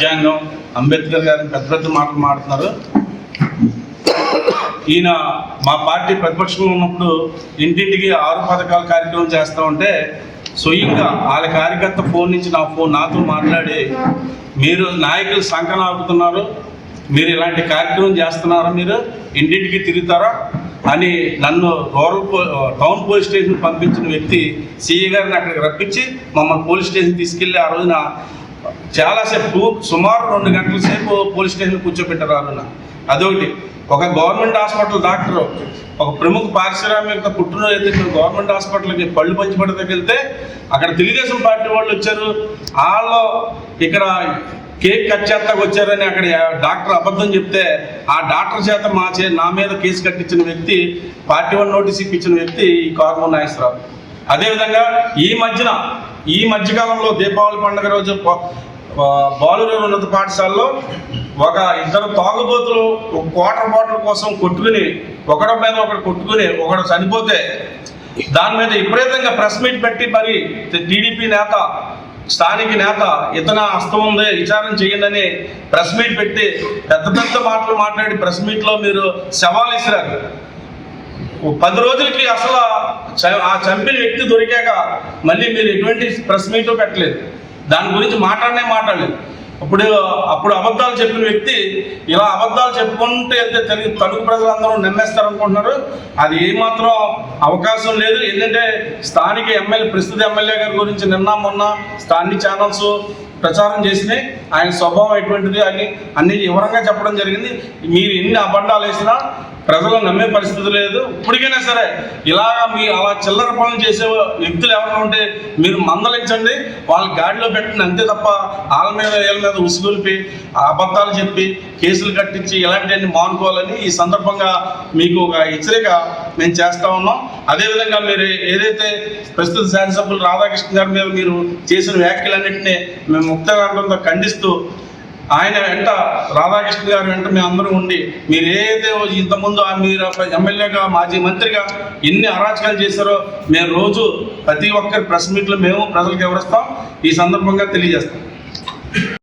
రాజ్యాంగం అంబేద్కర్ గారిని పెద్ద పెద్ద మాటలు మాడుతున్నారు ఈయన మా పార్టీ ప్రతిపక్షంలో ఉన్నప్పుడు ఇంటింటికి ఆరు పథకాల కార్యక్రమం చేస్తూ ఉంటే స్వయంగా వాళ్ళ కార్యకర్త ఫోన్ నుంచి నా ఫోన్ నాతో మాట్లాడి మీరు నాయకులు సంకన ఆపుతున్నారు మీరు ఇలాంటి కార్యక్రమం చేస్తున్నారా మీరు? ఇంటింటికి తిరుగుతారా? అని నన్ను రూరల్ పో టౌన్ పోలీస్ స్టేషన్ పంపించిన వ్యక్తి సిఐ గారిని అక్కడికి రప్పించి మమ్మల్ని పోలీస్ స్టేషన్ తీసుకెళ్ళి ఆ రోజున చాలాసేపు సుమారు రెండు గంటల సేపు పోలీస్ స్టేషన్ కూర్చోబెట్టారు ఆ అదొకటి. ఒక గవర్నమెంట్ హాస్పిటల్ డాక్టరు ఒక ప్రముఖ పారిశ్రామిక పుట్టినరోజు అయితే గవర్నమెంట్ హాస్పిటల్కి పళ్ళు పంచిపడతకి వెళ్తే అక్కడ తెలుగుదేశం పార్టీ వాళ్ళు వచ్చారు. వాళ్ళు ఇక్కడ కేక్ కట్ చేస్తాకు వచ్చారని అక్కడ డాక్టర్ అబద్ధం చెప్తే ఆ డాక్టర్ చేత మా చే నా మీద కేసు కట్టించిన వ్యక్తి పార్టీ వన్ నోటీస్ ఇప్పించిన వ్యక్తి ఈ కార్మో నాగేశ్వరరావు అదేవిధంగా ఈ మధ్యన ఈ మధ్యకాలంలో దీపావళి పండుగ రోజు ప- బాలుర ఉన్నత పాఠశాలలో ఒక ఇద్దరు తాగుబోతులు ఒక వాటర్ బాటిల్ కోసం కొట్టుకుని ఒకడ మీద ఒకడు కొట్టుకుని ఒకడు చనిపోతే దాని మీద విపరీతంగా ప్రెస్ మీట్ పెట్టి మరి టీడీపీ నేత స్థానిక నేత ఇతన హస్తం ఉంది విచారణ చేయండి అని ప్రెస్ మీట్ పెట్టి పెద్ద పెద్ద మాటలు మాట్లాడి ప్రెస్ మీట్లో మీరు సవాల్ ఇసిరారు. పది రోజులకి అసలు చ- ఆ చంపిన వ్యక్తి దొరికాక మళ్ళీ మీరు ఎటువంటి ప్రెస్ మీట్ పెట్టలేదు. దాని గురించి మాట్లాడనే మాట్లాడలేదు. ఇప్పుడు అప్పుడు అబద్ధాలు చెప్పిన వ్యక్తి ఇలా అబద్ధాలు చెప్పుకుంటే వెళ్తే తెలుగు తెలుగు ప్రజలందరూ నమ్మేస్తారు అనుకుంటున్నారు అది ఏమాత్రం అవకాశం లేదు. ఎందుకంటే స్థానిక ఎమ్మెల్యే ప్రస్తుత ఎమ్మెల్యే గారి గురించి నిన్న మొన్న స్థానిక ఛానల్స్ ప్రచారం చేసినాయి. ఆయన స్వభావం ఎటువంటిది అని అన్ని వివరంగా చెప్పడం జరిగింది. మీరు ఎన్ని అబద్ధాలు వేసినా ప్రజలు నమ్మే పరిస్థితి లేదు. ఇప్పటికైనా సరే ఇలాగా మీ అలా చిల్లర పనులు చేసే వ్యక్తులు ఎవరైనా ఉంటే మీరు మందలించండి. వాళ్ళ గాడిలో పెట్టండి. అంతే తప్ప వాళ్ళ మీద వీళ్ళ మీద ఉసుగులిపి అబద్ధాలు చెప్పి కేసులు కట్టించి ఇలాంటివన్నీ మానుకోవాలని ఈ సందర్భంగా మీకు ఒక హెచ్చరిక మేము చేస్తూ ఉన్నాం. అదేవిధంగా మీరు ఏదైతే ప్రస్తుత శాసనసభ్యులు రాధాకృష్ణ గారి మీద మీరు చేసిన వ్యాఖ్యలన్నింటినీ మేము ముక్తకంఠంతో ఖండిస్తూ ఆయన వెంట రాధాకృష్ణ గారి వెంట మేము అందరం ఉండి మీరు ఏదైతే ఇంతకుముందు ఆ మీరు ఎమ్మెల్యేగా మాజీ మంత్రిగా ఎన్ని అరాచకాలు చేశారో మేము రోజు ప్రతి ఒక్కరి ప్రెస్ మీట్లో మేము ప్రజలకు వివరిస్తాం ఈ సందర్భంగా తెలియజేస్తాం.